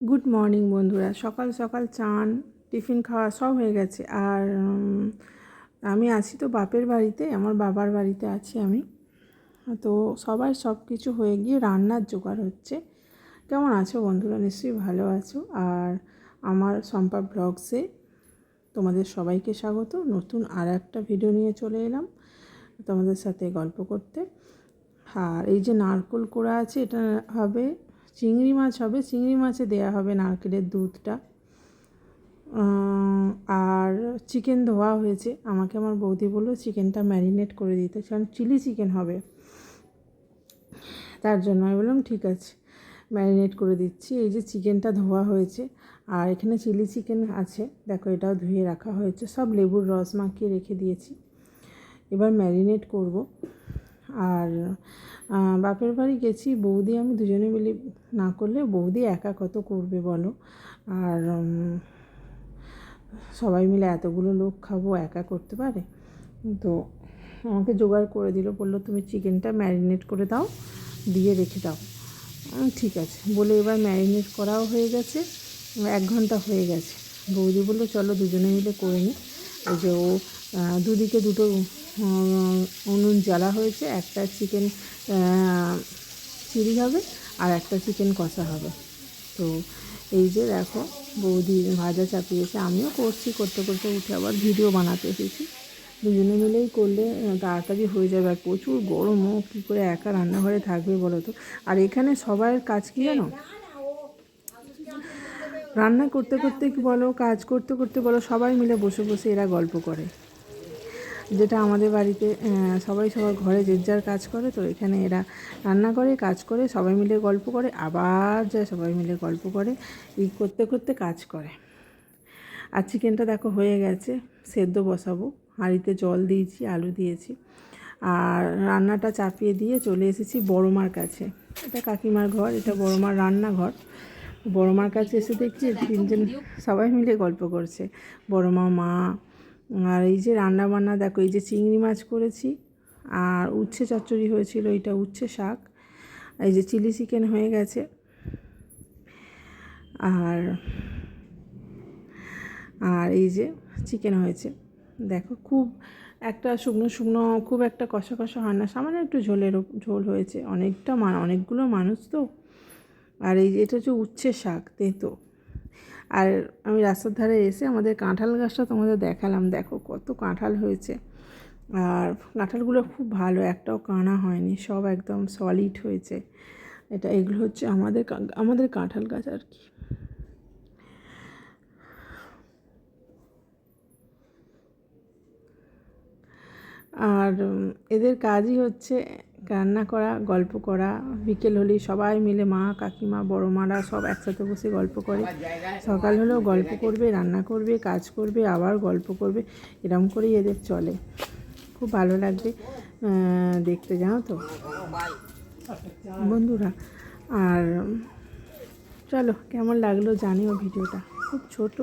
Good morning বন্ধুরা। সকাল সকাল চান, টিফিন খাওয়া সব হয়ে গেছে। আর আমি আছি তো বাপের বাড়িতে, আমার বাবার বাড়িতে আছি আমি। তো সবার সব কিছু হয়ে গিয়ে রান্নার জোগাড় হচ্ছে। কেমন আছো বন্ধুরা? নিশ্চয়ই ভালো আছো। আর আমার সম্পা ব্লগসে তোমাদের সবাইকে স্বাগত। নতুন আর একটা ভিডিও নিয়ে চলে এলাম তোমাদের সাথে গল্প করতে। আর এই যে নারকোল কোড়া আছে, এটা হবে চিংড়ি মাছ হবে, চিংড়ি মাছে দেয়া হবে নারকেলের দুধটা। আর চিকেন ধোয়া হয়েছে। আমাকে আমার বৌদি বলল চিকেনটা ম্যারিনেট করে দিতে, কারণ চিলি চিকেন হবে। তার জন্য আমি বললাম, ঠিক আছে, ম্যারিনেট করে দিচ্ছি। এই যে চিকেনটা ধোয়া হয়েছে, আর এখানে চিলি চিকেন আছে। দেখো এটাও ধুয়ে রাখা হয়েছে। সব লেবুর রস মাখিয়ে রেখে দিয়েছি। এবার ম্যারিনেট করব। আর বাপের বাড়ি গেছি, বৌদি আমি দুজনে মিলে না করলে বৌদি একা কত করবে বলো? আর সবাই মিলে এতগুলো লোক খাব, একা করতে পারে? তো আমাকে জোগাড় করে দিল, বলল তুমি চিকেনটা ম্যারিনেট করে দাও, দিয়ে রেখে দাও। ঠিক আছে। বলে এবার ম্যারিনেট করাও হয়ে গেছে, এক ঘণ্টা হয়ে গেছে। বৌদি বলল, চলো দুজনে মিলে করে নিই যে ও দুদিকে দুটো উনুন জ্বালা হয়েছে, একটা চিকেন চিলি হবে আর একটা চিকেন কষা হবে। তো এই যে দেখো, বৌদি ভাজা চাপিয়েছে, আমিও করছি, করতে করতে উঠে আবার ভিডিও বানাতে এসেছি। দুজনে মিলেই করলে তাড়াতাড়ি হয়ে যাবে আর প্রচুর গরমও কী করে একা রান্নাঘরে থাকবে বলো তো? আর এখানে সবার কাজ কী জানো? রান্না করতে করতে কি বলো, কাজ করতে করতে বলো, সবাই মিলে বসে বসে এরা গল্প করে। যেটা আমাদের বাড়িতে সবাই সবার ঘরে যে যার কাজ করে, তো এখানে এরা রান্না করে, কাজ করে, সবাই মিলে গল্প করে, আবার যায় সবাই মিলে গল্প করে এই করতে করতে কাজ করে। আর চিকেনটা দেখো হয়ে গেছে, সেদ্ধ বসাবো, হাঁড়িতে জল দিয়েছি, আলু দিয়েছি, আর রান্নাটা চাপিয়ে দিয়ে চলে এসেছি বড়মার কাছে। এটা কাকিমার ঘর, এটা বড়মার রান্নাঘর। বড়মার কাছে এসে দেখছি তিনজন সবাই মিলে গল্প করছে, বড়মা, মা আর এই যে রান্না বান্না দেখো এই যে চিংড়ি মাছ করেছি আর উচ্ছে চচ্চড়ি হয়েছিল, এটা উচ্ছে শাক। এই যে চিলি চিকেন হয়ে গেছে। আর আর এই যে চিকেন হয়েছে। দেখো খুব একটা শুকনো শুকনো, খুব একটা কষা কষা হয় না, সামান্য একটু ঝোলের ঝোল হয়েছে। অনেকটা অনেকগুলো মানুষ তো। আর এই যে এটা হচ্ছে উচ্ছে শাক, তেঁতো। আর আমি রাস্তার ধারে এসে আমাদের কাঁঠাল গাছটা তোমাদের দেখালাম। দেখো কত কাঁঠাল হয়েছে। আর কাঁঠালগুলো খুব ভালো, একটাও কানা হয়নি, সব একদম সলিড হয়েছে। এটা এগুলো হচ্ছে আমাদের আমাদের কাঁঠাল গাছ আর কি। আর এদের কাজই হচ্ছে রান্না করা, গল্প করা, বিকেল হলেই সবাই মিলে মা, কাকিমা বড় মারা সব একসাথে বসে গল্প করে। সকাল হলেও গল্প করবে, রান্না করবে, কাজ করবে, আবার গল্প করবে, এরম করেই এদের চলে। খুব ভালো লাগবে দেখতে, জানো তো? বন্ধুরা, আর চলো, কেমন লাগল জানিও ভিডিওটা। খুব ছোট।